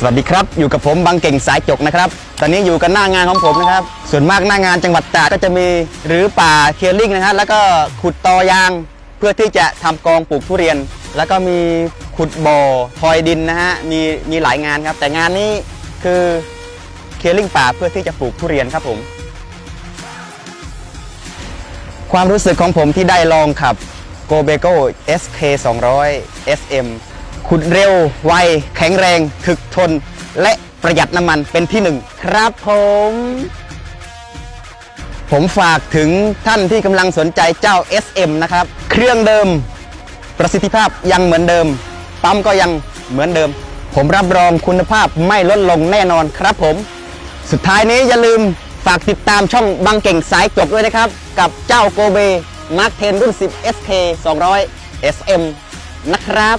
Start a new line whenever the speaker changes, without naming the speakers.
สวัสดีครับ อยู่กับผมบางเก่งสายจกนะครับ ตอนนี้อยู่กันหน้างานของผมนะครับ ส่วนมากหน้างานจังหวัดตราดก็จะมีหรือป่าเคลียร์ลิงนะฮะแล้วก็ขุดตอยาง เพื่อที่จะทำกองปลูกทุเรียน แล้วก็มีขุดบ่อทอยดินนะฮะมีมีหลายงานครับ แต่งานนี้คือเคลียร์ลิงป่าเพื่อที่จะปลูกทุเรียนครับผม ความรู้สึกของผมที่ได้ลองขับ g o b e g o SK 200 SM ขุดเร็ว ไว แข็งแรง ถึกทน และประหยัดน้ำมันเป็นที่หนึ่งครับผม ผมฝากถึงท่านที่กำลังสนใจเจ้า SM นะครับ เครื่องเดิม ประสิทธิภาพยังเหมือนเดิม ปั๊มก็ยังเหมือนเดิม ผมรับรองคุณภาพไม่ลดลงแน่นอนครับผม สุดท้ายนี้อย่าลืมฝากติดตามช่องบางเก่งสายจบด้วยนะครับ กับเจ้าโกเบมาร์คเทนรุ่น 10 SK 200 SM นะครับ